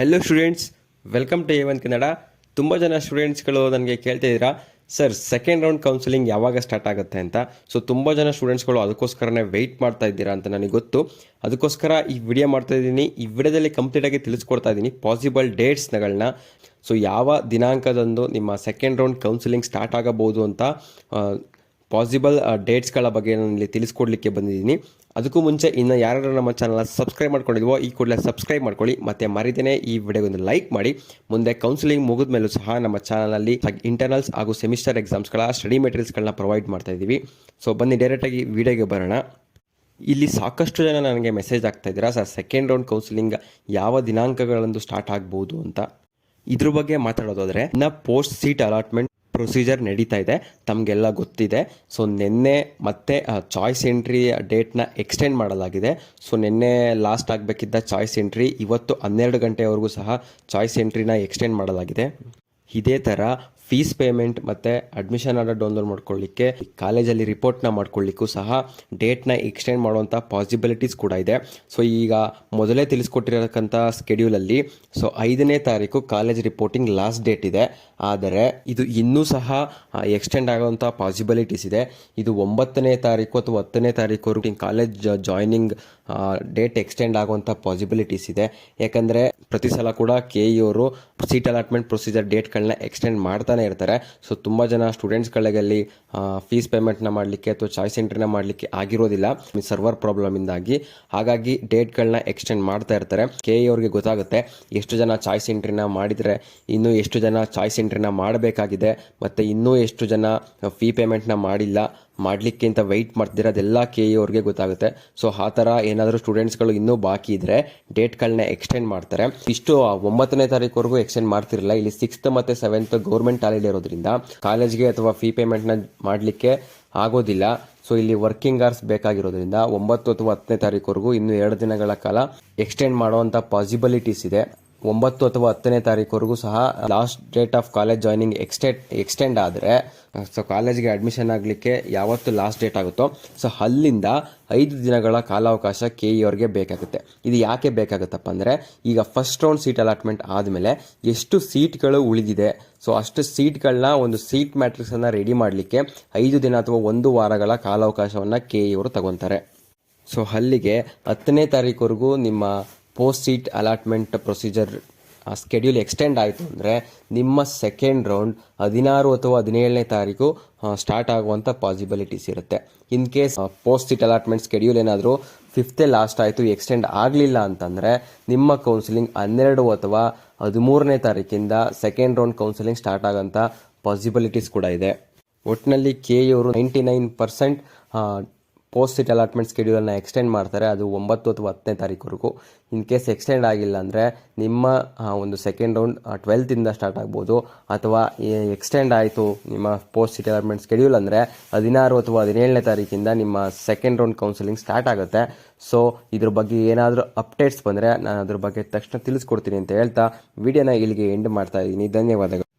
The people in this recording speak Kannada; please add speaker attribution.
Speaker 1: Hello students welcome to one Kannada ತುಂಬ ಜನ ಸ್ಟೂಡೆಂಟ್ಸ್ಗಳು ನನಗೆ ಕೇಳ್ತಾ ಇದ್ದೀರಾ ಸರ್ ಸೆಕೆಂಡ್ ರೌಂಡ್ ಕೌನ್ಸಿಲಿಂಗ್ ಯಾವಾಗ ಸ್ಟಾರ್ಟ್ ಆಗುತ್ತೆ ಅಂತ? ಸೊ ತುಂಬ ಜನ ಸ್ಟೂಡೆಂಟ್ಸ್ಗಳು ಅದಕ್ಕೋಸ್ಕರನೇ ವೆಯ್ಟ್ ಮಾಡ್ತಾ ಇದ್ದೀರಾ ಅಂತ ನನಗೆ ಗೊತ್ತು. ಅದಕ್ಕೋಸ್ಕರ ಈ ವಿಡಿಯೋ ಮಾಡ್ತಾ ಇದ್ದೀನಿ. ಈ ವಿಡಿಯೋದಲ್ಲಿ ಕಂಪ್ಲೀಟಾಗಿ ತಿಳಿಸ್ಕೊಡ್ತಾ ಇದ್ದೀನಿ ಪಾಸಿಬಲ್ ಡೇಟ್ಸ್ಗಳನ್ನ ಸೊ ಯಾವ ದಿನಾಂಕದಂದು ನಿಮ್ಮ ಸೆಕೆಂಡ್ ರೌಂಡ್ ಕೌನ್ಸಿಲಿಂಗ್ ಸ್ಟಾರ್ಟ್ ಆಗಬಹುದು ಅಂತ ಪಾಸಿಬಲ್ ಡೇಟ್ಸ್ಗಳ ಬಗ್ಗೆ ನಾನು ಇಲ್ಲಿ ತಿಳಿಸ್ಕೊಡ್ಲಿಕ್ಕೆ ಬಂದಿದ್ದೀನಿ. ಅದಕ್ಕೂ ಮುಂಚೆ ಇನ್ನು ಯಾರು ನಮ್ಮ ಚಾನಲ್ನ ಸಬ್ಸ್ಕ್ರೈಬ್ ಮಾಡ್ಕೊಂಡಿದ್ವೋ ಈ ಕೂಡಲೇ ಸಬ್ಸ್ಕ್ರೈಬ್ ಮಾಡ್ಕೊಳ್ಳಿ. ಮತ್ತು ಮರಿದೇನೆ ಈ ವಿಡಿಯೋಗೊಂದು ಲೈಕ್ ಮಾಡಿ. ಮುಂದೆ ಕೌನ್ಸಿಲಿಂಗ್ ಮುಗಿದ ಮೇಲೂ ಸಹ ನಮ್ಮ ಚಾನಲಲ್ಲಿ ಇಂಟರ್ನಲ್ಸ್ ಹಾಗೂ ಸೆಮಿಸ್ಟರ್ ಎಕ್ಸಾಮ್ಸ್ಗಳ ಸ್ಟಡಿ ಮೆಟೀರಿಯಲ್ಸ್ಗಳನ್ನ ಪ್ರೊವೈಡ್ ಮಾಡ್ತಾ ಇದ್ದೀವಿ. ಸೊ ಬನ್ನಿ ಡೈರೆಕ್ಟಾಗಿ ವಿಡಿಯೋಗೆ ಬರೋಣ. ಇಲ್ಲಿ ಸಾಕಷ್ಟು ಜನ ನನಗೆ ಮೆಸೇಜ್ ಆಗ್ತಾ ಇದ್ದೀರಾ. ಸರ್ ಸೆಕೆಂಡ್ ರೌಂಡ್ ಕೌನ್ಸಿಲಿಂಗ್ ಯಾವ ದಿನಾಂಕಗಳಂದು ಸ್ಟಾರ್ಟ್ ಆಗ್ಬೋದು ಅಂತ. ಇದ್ರ ಬಗ್ಗೆ ಮಾತಾಡೋದಾದರೆ ನಾ ಪೋಸ್ಟ್ ಸೀಟ್ ಅಲಾಟ್ಮೆಂಟ್ ಪ್ರೊಸೀಜರ್ ನಡೀತಾ ಇದೆ, ತಮಗೆಲ್ಲ ಗೊತ್ತಿದೆ. ಸೊ ನಿನ್ನೆ ಮತ್ತೆ ಚಾಯ್ಸ್ ಎಂಟ್ರಿ ಡೇಟ್ನ ಎಕ್ಸ್ಟೆಂಡ್ ಮಾಡಲಾಗಿದೆ. ಸೊ ನಿನ್ನೆ ಲಾಸ್ಟ್ ಆಗಬೇಕಿದ್ದ ಚಾಯ್ಸ್ ಎಂಟ್ರಿ ಇವತ್ತು ಹನ್ನೆರಡು ಗಂಟೆವರೆಗೂ ಸಹ ಚಾಯ್ಸ್ ಎಂಟ್ರಿನ ಎಕ್ಸ್ಟೆಂಡ್ ಮಾಡಲಾಗಿದೆ. ಇದೇ ಥರ ಫೀಸ್ ಪೇಮೆಂಟ್ ಮತ್ತು ಅಡ್ಮಿಷನ್ ಆರ್ಡರ್ ಡೌನ್ಲೋಡ್ ಮಾಡ್ಕೊಳ್ಳಿಕ್ಕೆ ಕಾಲೇಜಲ್ಲಿ ರಿಪೋರ್ಟ್ನ ಮಾಡ್ಕೊಳ್ಳಿಕ್ಕೂ ಸಹ ಡೇಟ್ನ ಎಕ್ಸ್ಟೆಂಡ್ ಮಾಡುವಂಥ ಪಾಸಿಬಿಲಿಟೀಸ್ ಕೂಡ ಇದೆ. ಸೊ ಈಗ ಮೊದಲೇ ತಿಳಿಸ್ಕೊಟ್ಟಿರತಕ್ಕಂಥ ಸ್ಕೆಡ್ಯೂಲಲ್ಲಿ ಸೊ ಐದನೇ ತಾರೀಕು ಕಾಲೇಜ್ ರಿಪೋರ್ಟಿಂಗ್ ಲಾಸ್ಟ್ ಡೇಟ್ ಇದೆ. ಆದರೆ ಇದು ಇನ್ನೂ ಸಹ ಎಕ್ಸ್ಟೆಂಡ್ ಆಗುವಂಥ ಪಾಸಿಬಿಲಿಟೀಸ್ ಇದೆ. ಇದು ಒಂಬತ್ತನೇ ತಾರೀಕು ಅಥವಾ ಹತ್ತನೇ ತಾರೀಕು ಕಾಲೇಜ್ ಜಾಯ್ನಿಂಗ್ ಡೇಟ್ ಎಕ್ಸ್ಟೆಂಡ್ ಆಗುವಂಥ ಪಾಸಿಬಿಲಿಟೀಸ್ ಇದೆ. ಯಾಕಂದರೆ ಪ್ರತಿ ಸಲ ಕೂಡ ಕೆ ಇ ಅವರು ಸೀಟ್ ಅಲಾಟ್ಮೆಂಟ್ ಪ್ರೊಸೀಜರ್ ಡೇಟ್ಗಳನ್ನ ಎಕ್ಸ್ಟೆಂಡ್ ಮಾಡ್ತಾನೆ ಇರ್ತಾರೆ. ಸೊ ತುಂಬ ಜನ ಸ್ಟೂಡೆಂಟ್ಸ್ಗಳಿಗೆ ಫೀಸ್ ಪೇಮೆಂಟ್ನ ಮಾಡಲಿಕ್ಕೆ ಅಥವಾ ಚಾಯ್ಸ್ ಎಂಟ್ರಿನ ಮಾಡಲಿಕ್ಕೆ ಆಗಿರೋದಿಲ್ಲ. ಸರ್ವರ್ ಪ್ರಾಬ್ಲಮಿಂದಾಗಿ ಹಾಗಾಗಿ ಡೇಟ್ಗಳನ್ನ ಎಕ್ಸ್ಟೆಂಡ್ ಮಾಡ್ತಾ ಇರ್ತಾರೆ. ಕೆ ಇ ಅವ್ರಿಗೆ ಗೊತ್ತಾಗುತ್ತೆ ಎಷ್ಟು ಜನ ಚಾಯ್ಸ್ ಎಂಟ್ರಿನ ಮಾಡಿದರೆ, ಇನ್ನೂ ಎಷ್ಟು ಜನ ಚಾಯ್ಸ್ ಎಂಟ್ರಿನ ಮಾಡಬೇಕಾಗಿದೆ, ಮತ್ತು ಇನ್ನೂ ಎಷ್ಟು ಜನ ಫೀ ಪೇಮೆಂಟ್ನ ಮಾಡಿಲ್ಲ. ಮಾಡಲಿಕ್ಕೆ ಅಂತ ವೆಯ್ಟ್ ಮಾಡ್ತಿದ್ರೆ ಅದೆಲ್ಲ ಕೆ ಇ ಅವ್ರಿಗೆ ಗೊತ್ತಾಗುತ್ತೆ. ಸೊ ಆ ಥರ ಏನಾದರೂ ಸ್ಟೂಡೆಂಟ್ಸ್ಗಳು ಇನ್ನೂ ಬಾಕಿ ಇದ್ದರೆ ಡೇಟ್ಗಳನ್ನ ಎಕ್ಸ್ಟೆಂಡ್ ಮಾಡ್ತಾರೆ. ಇಷ್ಟು ಒಂಬತ್ತನೇ ತಾರೀಕುವರೆಗೂ ಎಕ್ಸ್ಟೆಂಡ್ ಮಾಡ್ತಿರಲಿಲ್ಲ ಇಲ್ಲಿ ಸಿಕ್ಸ್ತ್ ಮತ್ತು ಸೆವೆಂತ್ ಗೌರ್ಮೆಂಟ್ ಹಾಲಿಡೇ ಇರೋದ್ರಿಂದ ಕಾಲೇಜ್ಗೆ ಅಥವಾ ಫೀ ಪೇಮೆಂಟ್ನ ಮಾಡಲಿಕ್ಕೆ ಆಗೋದಿಲ್ಲ. ಸೊ ಇಲ್ಲಿ ವರ್ಕಿಂಗ್ ಅವರ್ಸ್ ಬೇಕಾಗಿರೋದ್ರಿಂದ ಒಂಬತ್ತು ಅಥವಾ ಹತ್ತನೇ ತಾರೀಕುವರೆಗೂ ಇನ್ನೂ ಎರಡು ದಿನಗಳ ಕಾಲ ಎಕ್ಸ್ಟೆಂಡ್ ಮಾಡುವಂಥ ಪಾಸಿಬಿಲಿಟೀಸ್ ಇದೆ. ಒಂಬತ್ತು ಅಥವಾ ಹತ್ತನೇ ತಾರೀಕುವರೆಗೂ ಸಹ last date of college joining extend extend ಆದರೆ ಸೊ ಕಾಲೇಜ್ಗೆ ಅಡ್ಮಿಷನ್ ಆಗಲಿಕ್ಕೆ ಯಾವತ್ತು ಲಾಸ್ಟ್ ಡೇಟ್ ಆಗುತ್ತೋ ಸೊ ಅಲ್ಲಿಂದ ಐದು ದಿನಗಳ ಕಾಲಾವಕಾಶ ಕೆ ಇ ಅವ್ರಿಗೆ ಬೇಕಾಗುತ್ತೆ. ಇದು ಯಾಕೆ ಬೇಕಾಗುತ್ತಪ್ಪ ಅಂದರೆ, ಈಗ ಫಸ್ಟ್ ರೌಂಡ್ ಸೀಟ್ ಅಲಾಟ್ಮೆಂಟ್ ಆದಮೇಲೆ ಎಷ್ಟು ಸೀಟ್ಗಳು ಉಳಿದಿದೆ ಸೊ ಅಷ್ಟು ಸೀಟ್ಗಳನ್ನ ಒಂದು ಸೀಟ್ ಮ್ಯಾಟ್ರಿಕ್ಸನ್ನು ರೆಡಿ ಮಾಡಲಿಕ್ಕೆ ಐದು ದಿನ ಅಥವಾ ಒಂದು ವಾರಗಳ ಕಾಲಾವಕಾಶವನ್ನು ಕೆ ಇ ಅವರು ತಗೊತಾರೆ. ಸೊ ಅಲ್ಲಿಗೆ ಹತ್ತನೇ ತಾರೀಕುವರೆಗೂ ನಿಮ್ಮ post seat allotment procedure schedule extend ಆಯಿತು ಅಂದರೆ ನಿಮ್ಮ ಸೆಕೆಂಡ್ ರೌಂಡ್ ಹದಿನಾರು ಅಥವಾ ಹದಿನೇಳನೇ ತಾರೀಕು ಸ್ಟಾರ್ಟ್ ಆಗುವಂಥ ಪಾಸಿಬಿಲಿಟೀಸ್ ಇರುತ್ತೆ. In case post seat allotment schedule ಏನಾದರೂ ಫಿಫ್ತೇ ಲಾಸ್ಟ್ ಆಯಿತು ಎಕ್ಸ್ಟೆಂಡ್ ಆಗಲಿಲ್ಲ ಅಂತಂದರೆ ನಿಮ್ಮ ಕೌನ್ಸಿಲಿಂಗ್ ಹನ್ನೆರಡು ಅಥವಾ ಹದಿಮೂರನೇ ತಾರೀಕಿಂದ ಸೆಕೆಂಡ್ ರೌಂಡ್ ಕೌನ್ಸಿಲಿಂಗ್ ಸ್ಟಾರ್ಟ್ ಆಗೋಂಥ ಪಾಸಿಬಿಲಿಟೀಸ್ ಕೂಡ ಇದೆ. ಒಟ್ಟಿನಲ್ಲಿ ಕೆ ಇವರು ninety nine percent post seat allotment ಸ್ಕೆಡ್ಯೂಲನ್ನು extend ಮಾಡ್ತಾರೆ. ಅದು ಒಂಬತ್ತು ಅಥವಾ ಹತ್ತನೇ ತಾರೀಕುವರೆಗೂ. ಇನ್ ಕೇಸ್ ಎಕ್ಸ್ಟೆಂಡ್ ಆಗಿಲ್ಲ ಅಂದರೆ ನಿಮ್ಮ ಒಂದು ಸೆಕೆಂಡ್ ರೌಂಡ್ ಟ್ವೆಲ್ತಿಂದ ಸ್ಟಾರ್ಟ್ ಆಗ್ಬೋದು. ಅಥವಾ ಎಕ್ಸ್ಟೆಂಡ್ ಆಯಿತು ನಿಮ್ಮ ಪೋಸ್ಟ್ ಸೀಟ್ ಅಲಾಟ್ಮೆಂಟ್ ಸ್ಕೆಡ್ಯೂಲ್ ಅಂದರೆ ಹದಿನಾರು ಅಥವಾ ಹದಿನೇಳನೇ ತಾರೀಕಿಂದ ನಿಮ್ಮ ಸೆಕೆಂಡ್ ರೌಂಡ್ ಕೌನ್ಸಿಲಿಂಗ್ ಸ್ಟಾರ್ಟ್ ಆಗುತ್ತೆ. ಸೊ ಇದ್ರ ಬಗ್ಗೆ ಏನಾದರೂ ಅಪ್ಡೇಟ್ಸ್ ಬಂದರೆ ನಾನು ಅದ್ರ ಬಗ್ಗೆ ತಕ್ಷಣ ತಿಳಿಸ್ಕೊಡ್ತೀನಿ ಅಂತ ಹೇಳ್ತಾ ವಿಡಿಯೋನ ಇಲ್ಲಿಗೆ ಎಂಡ್ ಮಾಡ್ತಾ ಇದ್ದೀನಿ. ಧನ್ಯವಾದಗಳು.